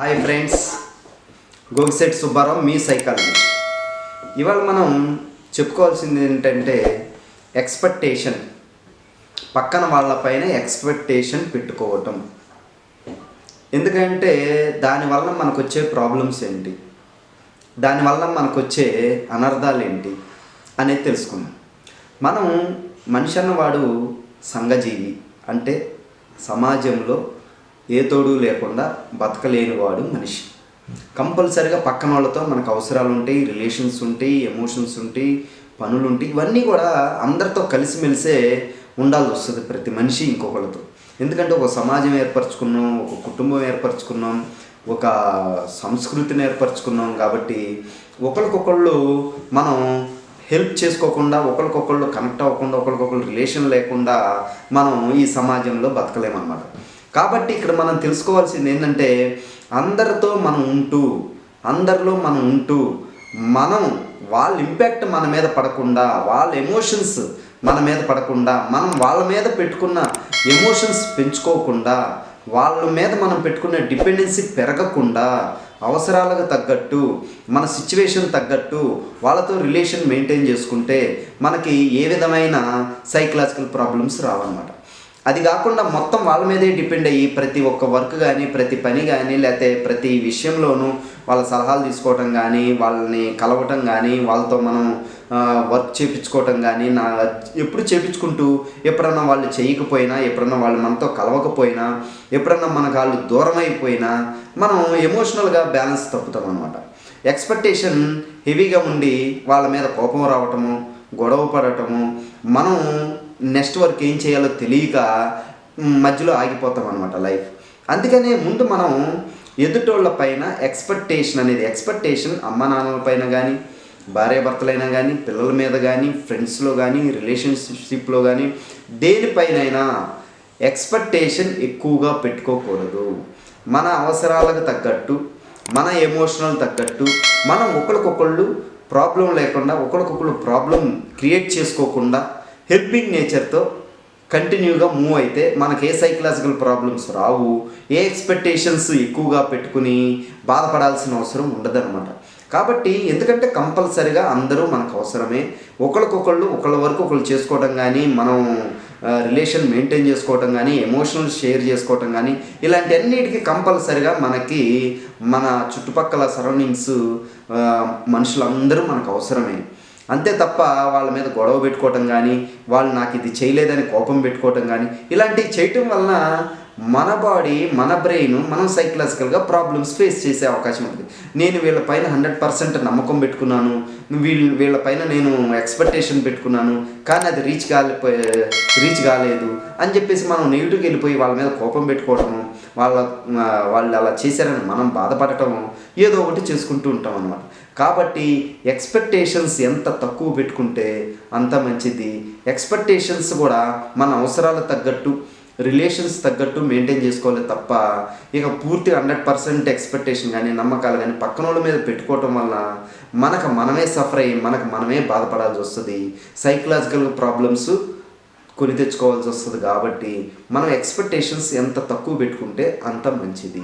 Hi friends Gogisetti Subbarao మీ psychologist ఇవాళ మనం చెప్పుకోవాల్సింది ఏంటంటే ఎక్స్పెక్టేషన్ పక్కన వాళ్ళపైన ఎక్స్పెక్టేషన్ పెట్టుకోవటం. ఎందుకంటే దానివల్ల మనకు వచ్చే ప్రాబ్లమ్స్ ఏంటి? దానివల్ల మనకు వచ్చే అనర్థాలు ఏంటి? అనేది తెలుసుకుందాం. మనం మనిషి అన్నవాడు సంఘజీవి. అంటే సమాజంలో ఏ తోడు లేకుండా బతకలేనివాడు మనిషి. కంపల్సరిగా పక్కన వాళ్ళతో మనకు అవసరాలు ఉంటాయి రిలేషన్స్ ఉంటాయి ఎమోషన్స్ ఉంటాయి పనులు ఉంటాయి ఇవన్నీ కూడా అందరితో కలిసిమెలిసే ఉండాల్సి వస్తుంది ప్రతి మనిషి ఇంకొకళ్ళతో. ఎందుకంటే ఒక సమాజం ఏర్పరచుకున్నాం ఒక కుటుంబం ఏర్పరచుకున్నాం ఒక సంస్కృతిని ఏర్పరచుకున్నాం కాబట్టి ఒకరికొకళ్ళు మనం హెల్ప్ చేసుకోకుండా ఒకరికొకళ్ళు కనెక్ట్ అవ్వకుండా ఒకరికొకళ్ళు రిలేషన్ లేకుండా మనం ఈ సమాజంలో బతకలేమన్నమాట. కాబట్టి ఇక్కడ మనం తెలుసుకోవాల్సింది ఏంటంటే అందరితో మనం ఉంటూ అందరిలో మనం ఉంటూ మనం వాళ్ళ ఇంపాక్ట్ మన మీద పడకుండా వాళ్ళ ఎమోషన్స్ మన మీద పడకుండా మనం వాళ్ళ మీద పెట్టుకున్న ఎమోషన్స్ పెంచుకోకుండా వాళ్ళ మీద మనం పెట్టుకునే డిపెండెన్సీ పెరగకుండా అవసరాలకు తగ్గట్టు మన సిచ్యువేషన్ తగ్గట్టు వాళ్ళతో రిలేషన్ మెయింటైన్ చేసుకుంటే మనకి ఏ విధమైన సైకలాజికల్ ప్రాబ్లమ్స్ రావన్నమాట. అది కాకుండా మొత్తం వాళ్ళ మీదే డిపెండ్ అయ్యి ప్రతి ఒక్క వర్క్ కానీ ప్రతి పని కానీ లేకపోతే ప్రతి విషయంలోనూ వాళ్ళ సలహాలు తీసుకోవటం కానీ వాళ్ళని కలవటం కానీ వాళ్ళతో మనం వర్క్ చేపించుకోవటం కానీ నా ఎప్పుడు చేయించుకుంటూ ఎప్పుడన్నా వాళ్ళు చేయకపోయినా ఎప్పుడన్నా వాళ్ళు మనతో కలవకపోయినా ఎప్పుడన్నా మనకు వాళ్ళు దూరం అయిపోయినా మనం ఎమోషనల్గా బ్యాలెన్స్ తప్పుతాం అనమాట ఎక్స్పెక్టేషన్ హెవీగా ఉండి వాళ్ళ మీద కోపం రావటము గొడవ పడటము మనం నెక్స్ట్ వర్క్ ఏం చేయాలో తెలియక మధ్యలో ఆగిపోతాం అనమాట లైఫ్. అందుకనే ముందు మనం ఎదుటోళ్ళ పైన ఎక్స్పెక్టేషన్ అనేది ఎక్స్పెక్టేషన్ అమ్మ నాన్నల పైన కానీ భార్యాభర్తలైనా కానీ పిల్లల మీద కానీ ఫ్రెండ్స్లో కానీ రిలేషన్షిప్లో కానీ దేనిపైనైనా ఎక్స్పెక్టేషన్ ఎక్కువగా పెట్టుకోకూడదు. మన అవసరాలకు తగ్గట్టు మన ఎమోషనల్ తగ్గట్టు మనం ఒకరికొకళ్ళు ప్రాబ్లం లేకుండా ఒకరికొకళ్ళు ప్రాబ్లం క్రియేట్ చేసుకోకుండా హెల్పింగ్ నేచర్తో కంటిన్యూగా మూవ్ అయితే మనకి ఏ సైకలాజికల్ ప్రాబ్లమ్స్ రావు ఏ ఎక్స్పెక్టేషన్స్ ఎక్కువగా పెట్టుకుని బాధపడాల్సిన అవసరం ఉండదన్నమాట. కాబట్టి ఎందుకంటే కంపల్సరిగా అందరూ మనకు అవసరమే. ఒకరికొకళ్ళు ఒకళ్ళ వరకు ఒకళ్ళు చేసుకోవడం కానీ మనం రిలేషన్ మెయింటైన్ చేసుకోవటం కానీ ఎమోషనల్ షేర్ చేసుకోవటం కానీ ఇలాంటి అన్నిటికీ కంపల్సరిగా మనకి మన చుట్టుపక్కల సరౌండింగ్స్ మనుషులందరూ మనకు అవసరమే. అంతే తప్ప వాళ్ళ మీద గొడవ పెట్టుకోవటం కానీ వాళ్ళు నాకు ఇది చేయలేదని కోపం పెట్టుకోవటం కానీ ఇలాంటివి చేయటం వలన మన బాడీ మన బ్రెయిన్ మనం సైకలాజికల్గా ప్రాబ్లమ్స్ ఫేస్ చేసే అవకాశం ఉంటుంది. నేను వీళ్ళపైన హండ్రెడ్ పర్సెంట్ నమ్మకం పెట్టుకున్నాను. వీళ్ళ వీళ్ళపైన నేను ఎక్స్పెక్టేషన్ పెట్టుకున్నాను. కానీ అది రీచ్ కాలే రీచ్ కాలేదు అని చెప్పేసి మనం నెగిటివ్కి వెళ్ళిపోయి వాళ్ళ మీద కోపం పెట్టుకోవటము వాళ్ళ వాళ్ళు అలా చేశారని మనం బాధపడటము ఏదో ఒకటి చేసుకుంటూ ఉంటాం అనమాట కాబట్టి ఎక్స్పెక్టేషన్స్ ఎంత తక్కువ పెట్టుకుంటే అంత మంచిది. ఎక్స్పెక్టేషన్స్ కూడా మన అవసరాలు తగ్గట్టు రిలేషన్స్ తగ్గట్టు మెయింటైన్ చేసుకోవాలి తప్ప ఇక పూర్తి హండ్రెడ్ పర్సెంట్ ఎక్స్పెక్టేషన్ కానీ నమ్మకాలు కానీ పక్కన వాళ్ళ మీద పెట్టుకోవటం వల్ల మనకు మనమే సఫర్ అయ్యి మనకు మనమే బాధపడాల్సి వస్తుంది. సైకలాజికల్ ప్రాబ్లమ్స్ కొని తెచ్చుకోవాల్సి వస్తుంది కాబట్టి మనం ఎక్స్పెక్టేషన్స్ ఎంత తక్కువ పెట్టుకుంటే అంత మంచిది.